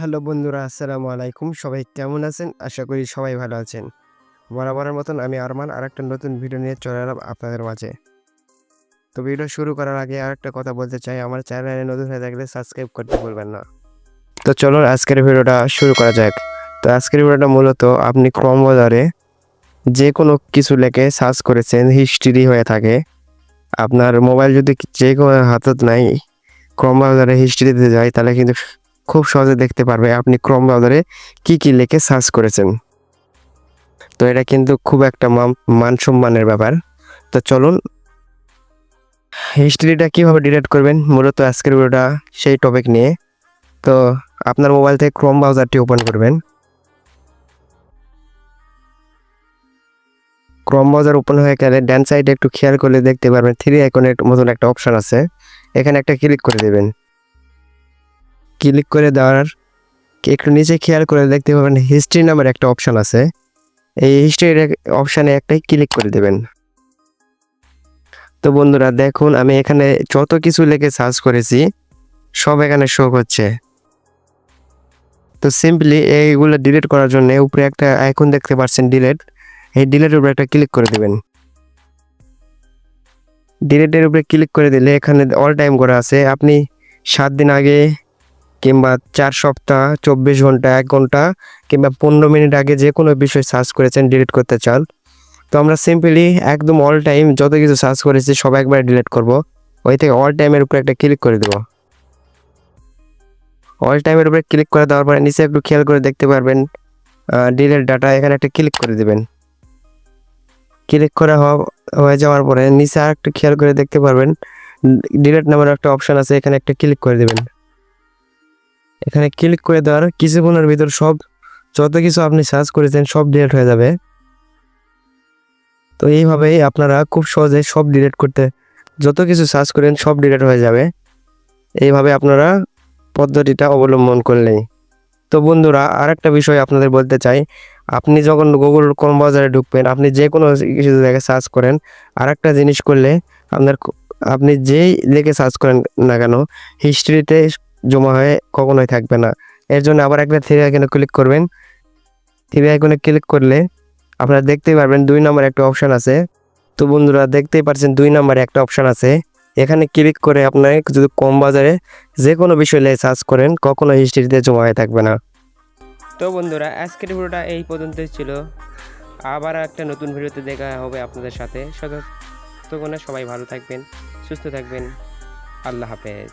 Hello বন্ধুরা, আসসালামু আলাইকুম। সবাই কেমন আছেন? আশা করি সবাই ভালো আছেন। বরাবরের মতন আমি আরমান আর একটা নতুন ভিডিও নিয়ে চলে এলাম আপনাদের মাঝে। তো ভিডিও শুরু করার আগে আর একটা কথা বলতে চাই। আমার চ্যানেলে নতুন হয়ে থাকলে সাবস্ক্রাইব করতে ভুলবেন না। তো চলুন আজকের ভিডিওটা শুরু করা যাক। তো আজকের ভিডিওটা মূলত আপনি ক্রম বাজারে যে কোনো কিছু লেখে সার্চ করেছেন হিস্ট্রি হয়ে থাকে। আপনার মোবাইল যদি যে কোনো হাতত নাই ক্রম বাজারে হিস্ট্রিতে যায়, তাহলে কিন্তু খুব সহজে দেখতে পারবে আপনি ক্রম ব্রাউজারে কি কি লিখে সার্চ করেছেন। তো এটা কিন্তু খুব একটা মান- মান সম্মানের ব্যাপার। তো চলুন হিস্ট্রিটা কীভাবে ডিলিট করবেন? মূলত আজকের ভিডিওটা সেই টপিক নিয়ে। তো আপনার মোবাইল থেকে ক্রোম ব্রাউজারটি ওপেন করবেন। ক্রোম ব্রাউজার ওপেন হয়ে গেলে ডান সাইডে একটু খেয়াল করলে দেখতে পারবেন থ্রি আইকনের মতন একটা অপশন আছে। এখানে একটা ক্লিক করে দেবেন। ক্লিক করে দেওয়ার একটু নিচে খেয়াল করে দেখতে পাবেন হিস্ট্রি নামের একটা অপশান আছে। এই হিস্ট্রির অপশানে একটাই ক্লিক করে দেবেন। তো বন্ধুরা দেখুন, আমি এখানে যত কিছু লিখে সার্চ করেছি, সব এখানে শো করছে তো সিম্পলি এইগুলো ডিলিট করার জন্য উপরে একটা আইকন দেখতে পাচ্ছেন ডিলেট এই ডিলিটের উপরে একটা ক্লিক করে দেবেন। ডিলেটের উপরে ক্লিক করে দিলে এখানে অল টাইম করা আছে। আপনি সাত দিন আগে কিংবা চার সপ্তাহ, চব্বিশ ঘণ্টা, এক ঘণ্টা কিংবা পনেরো মিনিট আগে যে কোনো বিষয় সার্চ করেছেন ডিলিট করতে চান। তো আমরা সিম্পলি একদম অল টাইম যত কিছু সার্চ করেছি সব একবার ডিলিট করব। ওই থেকে অল টাইমের উপরে একটা ক্লিক করে দেবো। অল টাইমের উপরে ক্লিক করে দেওয়ার পরে নিচে একটু খেয়াল করে দেখতে পারবেন ডিলেট ডাটা এখানে একটা ক্লিক করে দেবেন। ক্লিক করা হয়ে যাওয়ার পরে নিচে আর একটু খেয়াল করে দেখতে পারবেন ডিলেট নামের একটা অপশন আছে, এখানে একটা ক্লিক করে দেবেন। এখানে ক্লিক করে দেওয়ার কিছুক্ষণের ভিতর সব যত কিছু আপনি সার্চ করেছেন সব ডিলেট হয়ে যাবে। তো এইভাবেই আপনারা খুব সহজে সব ডিলিট করতে যত কিছু সার্চ করেন সব ডিলেট হয়ে যাবে। এইভাবে আপনারা পদ্ধতিটা অবলম্বন করলেই। তো বন্ধুরা আর একটা বিষয় আপনাদের বলতে চাই, আপনি যখন গুগল কোন বাজারে ঢুকবেন, আপনি যে কোনো কিছু জায়গায় সার্চ করেন আর একটা জিনিস করলে আপনার আপনি যেই লিখে সার্চ করেন না কেন হিস্ট্রিতে জমা হয়ে কখনোই থাকবে না। এর জন্য আবার একটা থ্রি আইকনে ক্লিক করবেন। থ্রি আইকনে ক্লিক করলে আপনারা দেখতেই পারবেন দুই নম্বর একটা অপশান আছে। তো বন্ধুরা, দেখতেই পাচ্ছেন দুই নম্বরে একটা অপশান আছে। এখানে ক্লিক করে আপনার যদি কম বাজারে যে কোনো বিষয় নিয়ে সার্চ করেন কখনো হিস্ট্রিতে জমা হয়ে থাকবে না। তো বন্ধুরা, আজকের ভিডিওটা এই পর্যন্তই ছিল। আবার একটা নতুন ভিডিওতে দেখা হবে আপনাদের সাথে। ততক্ষণে সবাই ভালো থাকবেন, সুস্থ থাকবেন। আল্লাহ হাফেজ।